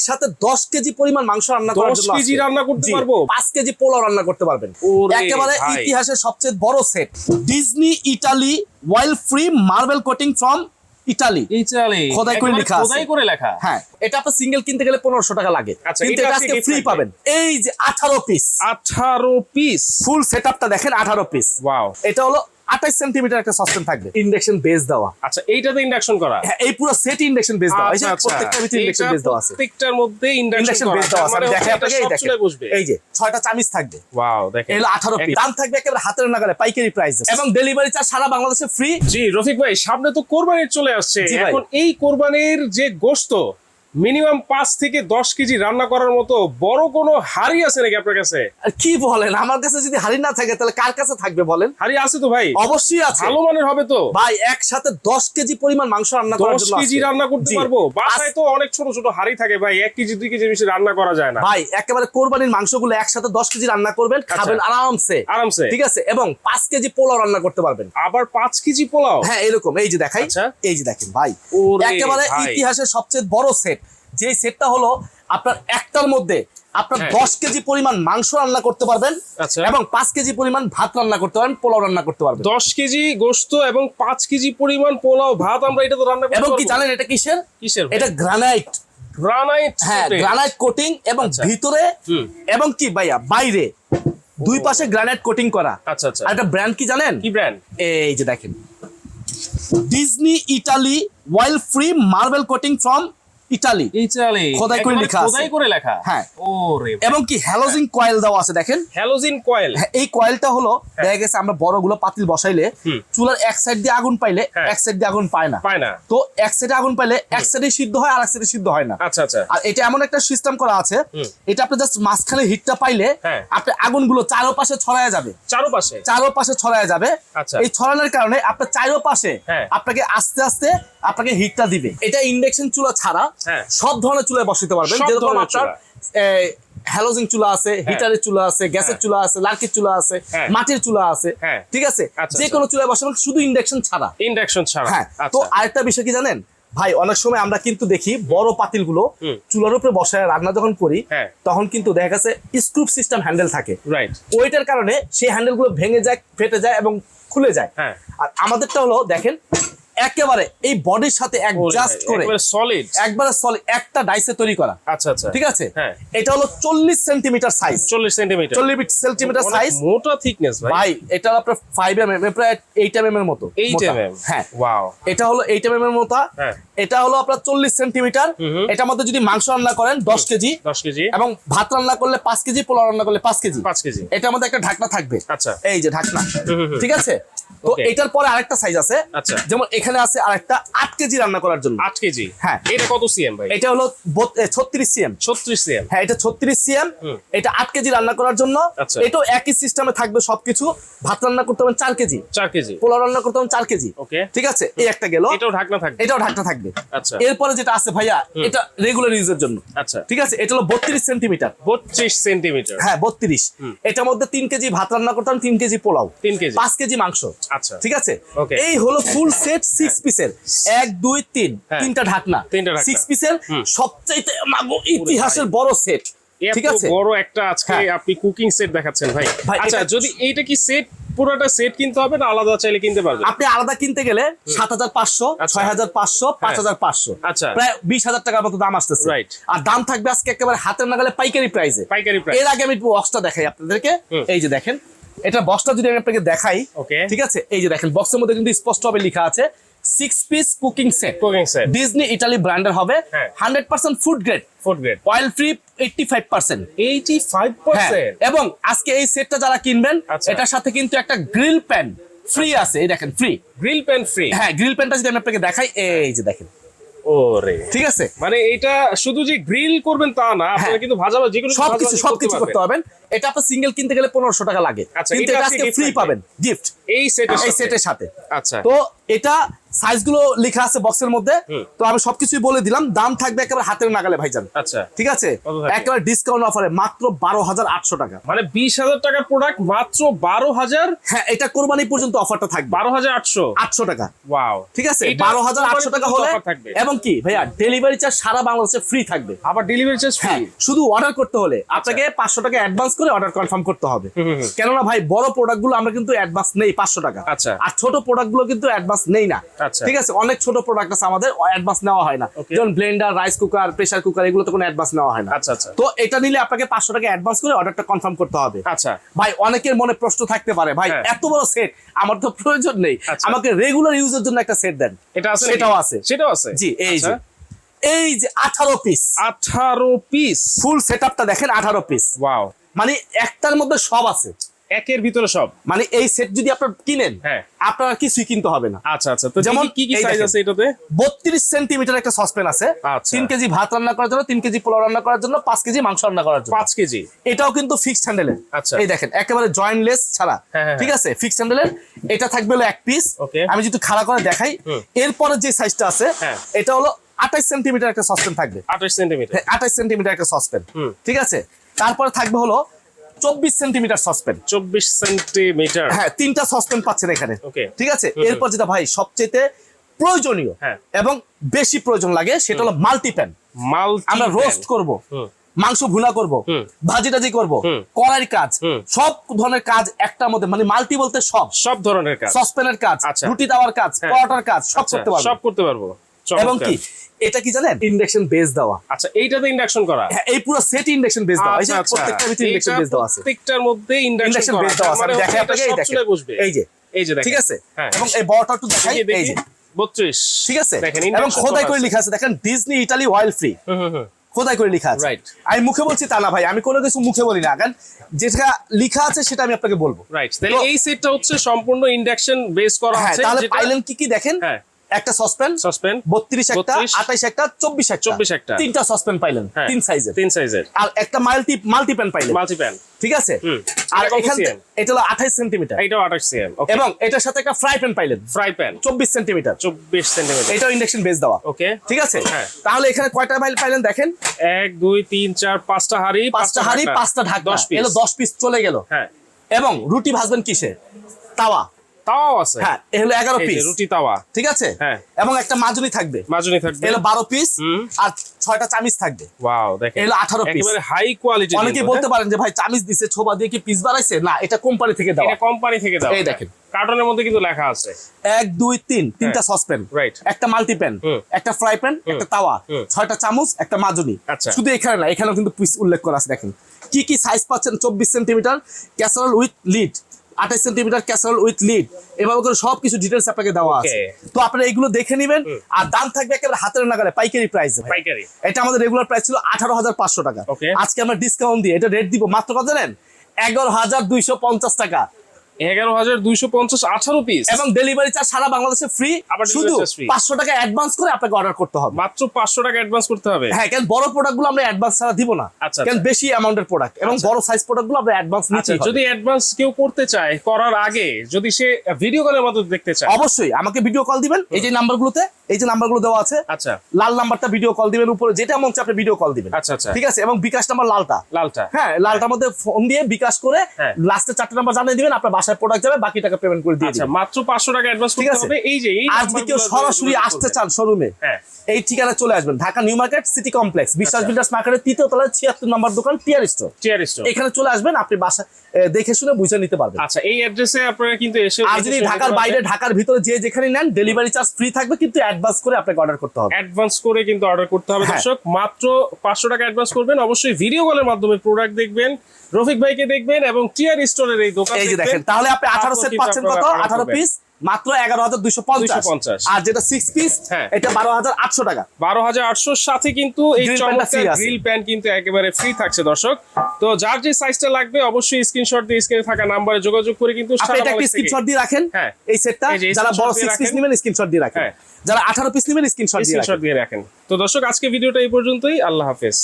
একসাথে দশ কেজি পরিমাণ মাংস রান্না করার জন্য কেজি রান্না করতে পারব? পাঁচ কেজি পোলাও রান্না করতে পারবেন। একেবারে ইতিহাসের সবচেয়ে বড় set Disney Italy wild free marble coating from Italy Italy খোদাই করে লেখা খোদাই করে লেখা। হ্যাঁ এটা সিঙ্গেল কিনতে গেলে টাকা লাগে। আচ্ছা, কিন্তু এটা এটা আজকে আজকে ফ্রি পাবেন। এই যে আঠারো পিস 18 পিস ফুল দেখেন আঠারো পিস ওয়াও এটা হলো আঠাশ সেন্টিমিটার একটা সসপেন থাকবে। ইন্ডাকশন বেস দেওয়া। আচ্ছা এইটাতে ইন্ডাকশন করা? হ্যাঁ, এই পুরো সেট ইন্ডাকশন বেস দেওয়া। এই যে আচ্ছা, আচ্ছা। প্রত্যেকটা ভিতরে ইন্ডাকশন বেস দেওয়া আছে। প্রত্যেকটার মধ্যে ইন্ডাকশন বেস দেওয়া আছে। মানে হচ্ছে আপনাকে এই দেখেন। এই যে ছয়টা চামিচ থাকবে। ওয়াও দেখেন। এই হলো আঠারো পিস দাম থাকবে একেবারে হাতের নাগালে পাইকারি প্রাইস এবং ডেলিভারি চার্জ সারা বাংলাদেশে ফ্রি জি রফিক ভাই সামনে তো কোরবানির চলে আসছে। এখন এই কোরবানির যে গোশত মিনিমাম পাঁচ থেকে দশ কেজি রান্না করার মতো বড় কোনো হাড়ি আছে নাকি আপনার কাছে? কি বলেন? আমার কাছে যদি হাড়ি না থাকে তাহলে কার কাছে থাকবে বলেন? হাড়ি আছে তো ভাই। অবশ্যই আছে। ভালো মানের হবে তো। ভাই একসাথে দশ কেজি পরিমাণ মাংস রান্না করার জন্য কেজি রান্না করতে পারব? বাসায় তো অনেক ছোট ছোট হাড়ি থাকে ভাই। এক কেজি দুই কেজি বেশি রান্না করা যায় না। ভাই একেবারে কোরবানির মাংসগুলো একসাথে দশ কেজি রান্না করবেন খাবেন আরামসে। আরামসে। ঠিক আছে? এবং পাঁচ কেজি পোলাও রান্না করতে পারবেন। আবার পাঁচ কেজি পোলাও? হ্যাঁ এরকম। এই যে দেখাই। আচ্ছা। এই যে দেখেন ভাই। একেবারে ইতিহাসের সবচেয়ে বড় সেট যে সেটটা হলো আপনার একটার মধ্যে আপনার হ্যাঁ। দশ কেজি পরিমাণ মাংস রান্না করতে পারবেন আচ্ছা। এবং পাঁচ কেজি পরিমাণ ভাত রান্না করতে পারবেন পোলাও রান্না করতে পারবেন। দশ কেজি গোস্ত এবং পাঁচ কেজি পরিমাণ পোলাও ভাত আমরা এটা তো রান্না এবং কি জানেন এটা কিসের? কিসের এটা গ্রানাইট। গ্রানাইট হ্যাঁ গ্রানাইট কোটিং এবং আচ্ছা। ভিতরে এবং কি ভাইয়া বাইরে। দুই পাশে গ্রানাইট কোটিং করা। আচ্ছা আচ্ছা। আর একটা ব্র্যান্ড কি জানেন? কি ব্র্যান্ড? এই যে দেখেন। Disney Italy wild free marble coating from Italy. Italy খোদাই করে লেখা আছে। খোদাই করে লেখা। হ্যাঁ। ওরে এবং কি হ্যালোজিং কয়েল দেওয়া আছে দেখেন? Halogen coil. হ্যাঁ, এই কয়েলটা হলো দেখা গেছে আমরা বড়গুলো পাতিল বসাইলে চুলার এক সাইড দিয়ে আগুন পাইলে হ্যাঁ। এক সাইড দিয়ে আগুন পায় না। পায় না। তো এক সাইডে আগুন পাইলে এক সাইডে সিদ্ধ হয় আর এক সাইডে সিদ্ধ হয় না। আচ্ছা আচ্ছা। আর এটা এমন একটা সিস্টেম করা আছে এটা আপনি জাস্ট মাঝখানে হিটটা পাইলে হ্যাঁ। আপনি আগুনগুলো চারোপাশে ছড়ায় যাবে। চারোপাশে? চারোপাশে ছড়ায় যাবে। আচ্ছা। এই ছড়ানোর কারণে আপনার চারোপাশে হ্যাঁ। আপনাকে আস্তে আস্তে আপনাকে হিটটা দিবে। এটা ইন্ডাকশন চুলা ছাড়া হ্যাঁ। সব ধরনের চুলায় বসাতে পারবেন। যেরকম আপনার হ্যালোজিং চুলা আছে হিটারের চুলা আছে গ্যাসের হ্যাঁ। চুলা আছে লার্কির চুলা আছে হ্যাঁ। মাটির চুলা আছে হ্যাঁ। ঠিক আছে? আচ্ছা, যে আচ্ছা। কোনো চুলায় বসাবেন শুধু ইন্ডাকশন ছাড়া। ইন্ডাকশন ছাড়া। হ্যাঁ তো আচ্ছা। আরেকটা বিষয় কি জানেন? ভাই অনেক সময় আমরা কিন্তু দেখি বড় পাতিলগুলো চুলার উপরে বসায় রান্না যখন করি হ্যাঁ। তখন কিন্তু দেখা গেছে স্ক্রুপ সিস্টেম হ্যান্ডেল থাকে। ওইটার কারণে সেই হ্যান্ডেলগুলো ভেঙে যায় ফেটে যায় এবং খুলে যায়। হ্যাঁ। আর আমাদেরটা হলো দেখেন একেবারে এই বডির সাথে অ্যাডজাস্ট করে সলিড একবারে সলিড একটা ডাইসে তৈরি করা। আচ্ছা আচ্ছা। ঠিক আছে? হ্যাঁ। এটা হলো চল্লিশ সেন্টিমিটার সাইজ চল্লিশ সেন্টিমিটার চল্লিশ সেন্টিমিটার সাইজ মোটা থিকনেস ভাই। ভাই এটা আপনার ফাইভ এম এম প্রায় এইট এম এম এর মতো। এইট মোটা। এম এম হ্যাঁ। ওয়াও এটা হলো এইট এম এম এর মতো হ্যাঁ। এটা হলো আপনার চল্লিশ সেন্টিমিটার হুম হুম। মধ্যে যদি মাংস রান্না করেন দশ কেজি। দশ কেজি। এবং ভাত রান্না করলে পাঁচ কেজি পোলাও রান্না করলে পাঁচ কেজি। পাঁচ কেজি। এটার মধ্যে একটা ঢাকনা থাকবে। আচ্ছা। এই যে ঢাকনা। ঠিক আছে? তো. এটার পরে আরেকটা সাইজ আছে। আচ্ছা। যেমন এখানে আছে আরেকটা আট কেজি রান্না করার জন্য। আট কেজি? হ্যাঁ। এটা কত সিএম ভাই? এটা হলো ছত্রিশ সিএম। ছত্রিশ সিএম। হ্যাঁ এটা ছত্রিশ সিএম। এটা আট কেজি রান্না করার জন্য। আচ্ছা। এটাও একই সিস্টেমে থাকবে সবকিছু। ভাত রান্না করতে হবে চার কেজি। চার কেজি। পোলাও রান্না করতে হবে চার কেজি। ওকে। ঠিক আছে? এই একটা গেল। এটাও ঢাকনা থাকবে। এটাও ঢাকনা থাকবে। আচ্ছা। এরপরে যেটা আছে ভাইয়া এটা রেগুলার ইউজের জন্য। আচ্ছা। ঠিক আছে? এটা হলো বত্রিশ সেন্টিমিটার বত্রিশ সেন্টিমিটার হ্যাঁ বত্রিশ। হুম। এটার মধ্যে তিন কেজি ভাত রান্না করতাম তিন কেজি পোলাও। তিন কেজি। পাঁচ কেজি মাংস। আচ্ছা। ঠিক আছে? এই হলো ফুল সেট সিক্স পিসের এক দুই তিন। হ্যাঁ। তিনটা ঢাকনা। সিক্স পিসের সবচাইতে মাগো ইতিহাসের বড় সেট ঠিক আছে? বড় একটা আজকে হ্যাঁ। আপনি কুকিং সেট দেখাচ্ছেন ভাই। ভাই, আচ্ছা যদি এইটা কি সেট পুরোটা সেট কিনতে হবে না আলাদা চাইলে কিনতে পারবে আপনি আলাদা কিনতে গেলে সাত হাজার পাঁচশো আচ্ছা। ছয় হাজার পাঁচশো পাঁচ হাজার পাঁচশো। আচ্ছা। প্রায় বিশ হাজার টাকার মতো দাম আসতেছে। Right. আর দাম থাকবে আজকে একেবারে হাতের নাগালে পাইকারি প্রাইসে পাইকারি প্রাইস এর আগে আমি বক্সটা দেখাই আপনাদেরকে। এই যে দেখেন এটা বক্সটা যদি আমি আপনাকে দেখাই Okay. ঠিক আছে? এই যে দেখেন বক্সের মধ্যে কিন্তু স্পষ্ট ভাবে লেখা আছে six piece cooking set cooking set Disney Italy ব্র্যান্ডের হবে। Hundred percent food grade food grade oil free eighty five percent eighty five percent এবং আজকে এই সেটটা যারা কিনবেন আচ্ছা। এটার সাথে কিন্তু একটা গ্রিল প্যান ফ্রি আছে এই দেখেন ফ্রি গ্রিল প্যান ফ্রি হ্যাঁ গ্রিল প্যানটা যদি আমি আপনাকে দেখাই এই যে দেখেন। ওরে। ঠিক আছে? মানে এটা শুধু যে গ্রিল করবেন তা না আপনারা হ্যাঁ। কিন্তু ভাজাবা যে কোনো সবকিছু সবকিছু করতে পারবেন। এটা আপনি সিঙ্গেল কিনতে গেলে পনেরোশো টাকা লাগে। আচ্ছা, কিন্তু এটা আজকে ফ্রি পাবেন গিফট এই সেটের এই সেটের সাথে। আচ্ছা। তো এটা সাইজগুলো লেখা আছে বক্সের মধ্যে। তো আমি সবকিছুই বলে দিলাম। দাম থাকবে একেবারে হাতের নাগালে ভাইজান। আচ্ছা। ঠিক আছে? একেবারে ডিসকাউন্ট অফারে মাত্র বারো হাজার আটশো টাকা। মানে বিশ হাজার টাকার প্রোডাক্ট মাত্র বারো হাজার হ্যাঁ এটা কোরবানি পর্যন্ত অফারটা থাকবে। বারো হাজার আটশো। আটশো টাকা। ওয়াও ঠিক আছে? বারো হাজার আটশো টাকা হলে। এবং কি ভাইয়া ডেলিভারি চার্জ সারা বাংলাদেশে ফ্রি থাকবে। আবার ডেলিভারি চার্জ হ্যাঁ ফ্রি শুধু অর্ডার করতে হলে আপনাকে পাঁচশো টাকা অ্যাডভান্স করে অর্ডার কনফার্ম করতে হবে। কেননা ভাই বড় প্রোডাক্টগুলো আমরা কিন্তু অ্যাডভান্স নেই পাঁচশো টাকা। আচ্ছা। আর ছোট প্রোডাক্টগুলো কিন্তু অ্যাডভান্স নেই না। আচ্ছা। ঠিক আছে অনেক ছোট প্রোডাক্ট আছে আমাদের অ্যাডভান্স নেওয়া হয় না। যেমন blender rice cooker pressure cooker এগুলো তো কোনো অ্যাডভান্স নেওয়া হয় না। আচ্ছা আচ্ছা। তো এটা নিলে আপনাকে পাঁচশো টাকা অ্যাডভান্স করে অর্ডারটা কনফার্ম করতে হবে। আচ্ছা। ভাই অনেকের মনে প্রশ্ন থাকতে পারে ভাই হ্যাঁ। এত বড় সেট আমার তো প্রয়োজন নেই। আমাকে রেগুলার ইউজের জন্য একটা সেট দেন। এটা আছে সেটাও আছে। সেটাও আছে? জি এই যে। এই যে আঠারো পিস আঠারো পিস ফুল সেটআপটা দেখেন আঠারো পিস ওয়াও মানে একটার মধ্যে সব আছে। একের ভিতরে সব। মানে এই সেট যদি আপনার কিনেন হ্যাঁ। আপনার কিছুই কিনতে হবে না। আচ্ছা আচ্ছা। তো যেমন কি কি সাইজ আছে এটাতে? বত্রিশ সেন্টিমিটার একটা সসপ্যান আছে। আচ্ছা। তিন কেজি ভাত রান্না করার জন্য তিন কেজি পোলাও রান্না করার জন্য পাঁচ কেজি মাংস রান্না করার জন্য। পাঁচ কেজি। এটাও কিন্তু ফিক্সড হ্যান্ডেলের আচ্ছা। এই দেখেন একেবারে জয়েন্টলেস ছাড়া। হ্যাঁ, হ্যাঁ, ঠিক আছে? ফিক্সড হ্যান্ডেলের এটা থাকবে হলো এক পিস. আমি যদি খাড়া করে দেখাই এরপরে যে সাইজটা আছে হ্যাঁ। এটা হলো আঠাইশ সেন্টিমিটার একটা সসপ্যান থাকবে। আঠাশ সেন্টিমিটার আঠাইশ সেন্টিমিটার একটা সসপ্যান ঠিক আছে? তারপরে থাকবে হলো চব্বিশ সেন্টিমিটার সসপ্যান। চব্বিশ সেন্টিমিটার। হ্যাঁ তিনটা পাচ্ছেন এখানে। ঠিক আছে। এরপর যেটা ভাই সবচেয়ে প্রয়োজনীয় হ্যাঁ। এবং বেশি প্রয়োজন লাগে সেটা হলো মাল্টি প্যান মাল্টি আমরা রোস্ট করব মাংস ভুনা করব ভাজি টাজি করব। কড়াইয়ের কাজ সব ধরনের কাজ একটার মধ্যে মানে মাল্টি বলতে সব। সব ধরনের কাজ। সসপ্যানের কাজ আচ্ছা। রুটি দেওয়ার কাজ হ্যাঁ। পরোটার কাজ সব আচ্ছা, করতে পারব। সব করতে পারব। এবং কি? এটা কি জানেন? ইন্ডাকশন বেস দেওয়া। আচ্ছা এইটাতে ইন্ডাকশন করা। হ্যাঁ এই পুরো সেট ইন্ডাকশন বেস দেওয়া। এই যে আচ্ছা, আচ্ছা। প্রত্যেকটা ভিতরে ইন্ডাকশন বেস দেওয়া আছে। প্রত্যেকটার মধ্যে ইন্ডাকশন বেস দেওয়া আছে। মানে হচ্ছে আপনাকে এই দেখেন। এই যে এই যে দেখেন। ঠিক আছে? হ্যাঁ। এবং এই বড়টা একটু দেখাই। এই যে। 32 ঠিক আছে? দেখেন এবং খোদাই করে আছে। লেখা আছে। দেখেন ডিজনি ইটালি অয়েল ফ্রি হুম, হুম, হুম। খোদাই করে লেখা আছে. আমি মুখে বলছি তা না ভাই। আমি কোনো কিছু মুখে বলি না। কারণ যেটা লেখা আছে সেটা আমি আপনাকে বলব। রাইট তাহলে এই সেটটা হচ্ছে সম্পূর্ণ ইন্ডাকশন বেস করা হ্যাঁ আছে তাহলে পাইলেন কি কি দেখেন? হ্যাঁ। একটা সসপ্যান সাসপেন বত্রিশ একটা আঠাইশ একটা চব্বিশ একটা। 24 একটা। তিনটা সসপ্যান পাইলেন হ্যাঁ তিন সাইজের তিন সাইজের আর একটা মাল্টি মাল্টি প্যান পাইলেন। মাল্টি প্যান ঠিক আছে। আর এখান এটা হলো আঠাইশ সেন্টিমিটার। এইটাও 28 সিএম এবং এটার সাথে একটা ফ্রাই প্যান পাইলেন। ফ্রাই প্যান চব্বিশ সেন্টিমিটার। 24 সেন্টিমিটার। এটাও ইন্ডাকশন বেস দেওয়া। ওকে ঠিক আছে? হ্যাঁ। তাহলে এখানে কয়টা মাইল পাইলেন দেখেন? এক দুই তিন চার পাঁচটা হাড়ি পাঁচটা হাড়ি পাঁচটা ঢাকনা। দশ পিস দশ পিস চলে গেল। হ্যাঁ। এবং রুটি ভাজবেন কিসে? তাওয়া। তাওয়াও আছে। হ্যাঁ এ হলো পিস রুটি তাওয়া। ঠিক আছে? হ্যাঁ। এবং একটা মাজুনি থাকবে। মাজুনি থাকবে। পিস আর চামিচ থাকবে। ওয়াও দেখেন। এগুলো 18 piece। একেবারে হাই কোয়ালিটি অনেকে বলতে পারেন যে ভাই চামিচ দিছে ছোবা দিয়ে কি পিস বাড়াইছে না এটা কোম্পানি থেকে দেওয়া। এটা কোম্পানি থেকে দাও এই দেখেন। কার্টনের মধ্যে কিন্তু লেখা আছে। এক দুই তিন তিনটা সসপ্যান. একটা মাল্টি প্যান একটা ফ্রাই প্যান একটা তাওয়া ছয়টা চামচ একটা মাজুনি আচ্ছা। শুধু এখানে না এখানেও কিন্তু পিস উল্লেখ করা আছে দেখেন। কি কি সাইজ পাচ্ছেন? চব্বিশ সেন্টিমিটার ক্যাসারল উইথ লিড আঠাশ সেন্টিমিটার ক্যাসারল উইথ লিড এভাবে করে সবকিছু ডিটেলস আপনাকে দেওয়া আছে। তো আপনারা এগুলো দেখে নেবেন আর দাম থাকবে একেবারে হাতের নাগালে পাইকারি প্রাইস পাইকারি। এটা আমাদের রেগুলার প্রাইস ছিল আঠারো হাজার পাঁচশো টাকা। আজকে আমরা ডিসকাউন্ট দিয়ে এটা রেট দিব মাত্র কত জানেন? এগারো হাজার দুইশো পঞ্চাশ টাকা। এগারো হাজার দুইশো পঞ্চাশ আঠারো পিস এবং ডেলিভারি চার্জ সারা বাংলাদেশে ফ্রি আবার শুধু। পাঁচশো টাকা অ্যাডভান্স করে আপনাকে অর্ডার করতে হবে। মাত্র পাঁচশো টাকা অ্যাডভান্স করতে হবে। হ্যাঁ কেন বড় প্রোডাক্টগুলো আমরা অ্যাডভান্স ছাড়া দিব না। আচ্ছা, কেন বেশি অ্যামাউন্টের প্রোডাক্ট এবং বড় সাইজ প্রোডাক্টগুলো আমরা অ্যাডভান্স আচ্ছা নিচ্ছি যদি অ্যাডভান্স কেউ করতে চায় করার আগে যদি সে ভিডিও কলের মাধ্যমে দেখতে চায়। অবশ্যই আমাকে ভিডিও কল দিবেন। এই যে নাম্বারগুলোতে এই যে নাম্বারগুলো দেওয়া আছে আচ্ছা। লাল নাম্বারটা ভিডিও কল দিবেন উপরে যেটা মন আপনি ভিডিও কল দিবেন। আচ্ছা আচ্ছা। ঠিক আছে? এবং বিকাশ নাম্বার লালটা। লালটা। হ্যাঁ লালটার মধ্যে ফোন দিয়ে বিকাশ করে হ্যাঁ। লাস্টে চারটে নাম্বার জানিয়ে দিবেন আপনার বাসায় প্রোডাক্ট যাবে বাকি টাকা পেমেন্ট করে দিয়ে আচ্ছা মাত্র পাঁচশো টাকা অ্যাডভান্স করতে হবে। এই যে এই আজ কেউ সরাসরি আসতে চান শোরুমে হ্যাঁ। এই ঠিকানা চলে আসবেন। Dhaka new market city complex. বিশ্বাস আচ্ছা। বিল্ডার্স মার্কেটের তৃতীয় তলায় ছিয়াত্তর নম্বর দোকান টিয়ার স্টোর চেয়ার স্টোর এখানে চলে আসবেন আপনি বাসা দেখে শুনে বুঝে নিতে পারবেন। আচ্ছা এই অ্যাড্রেসে আপনারা কিন্তু এসে আর যদি ঢাকার বাইরে ঢাকার ভিতরে যে যেখানে নেন ডেলিভারি চার্জ ফ্রি থাকবে কিন্তু অ্যাডভান্স করে আপনাকে অর্ডার করতে হবে। অ্যাডভান্স করে কিন্তু অর্ডার করতে হবে হ্যাঁ। দর্শক। মাত্র পাঁচশো টাকা অ্যাডভান্স করবেন। অবশ্যই ভিডিও কলের মাধ্যমে প্রোডাক্ট দেখবেন রফিক ভাইকে দেখবেন এবং টিয়ার স্টোরের এই দোকান এই যে দেখেন তাহলে আপনি আঠারো সেট পাচ্ছেন কত? আঠারো পিস মাত্র এগারো হাজার দুইশো পঞ্চাশ। আর যেটা সিক্স পিস হ্যাঁ। এটা বারো হাজার আটশো টাকা। বারো হাজার আটশোর সাথে কিন্তু এই। গ্রিল প্যান কিন্তু একেবারে ফ্রি থাকছে দর্শক। তো যার যে সাইজটা লাগবে অবশ্যই স্ক্রিনশট দিয়ে স্ক্রিনে থাকা নাম্বারে যোগাযোগ করে কিন্তু এটা একটা স্ক্রিনশট দিয়ে রাখেন? হ্যাঁ। এই সেটটা যারা বড় দিয়ে সিক্স পিস নেবেন স্ক্রিনশট দিয়ে রাখেন। হ্যাঁ। যারা আঠারো পিস নেবেন স্ক্রিনশট দিয়ে রাখেন। তো দর্শক আজকে ভিডিওটা এই পর্যন্তই। আল্লাহ হাফেজ।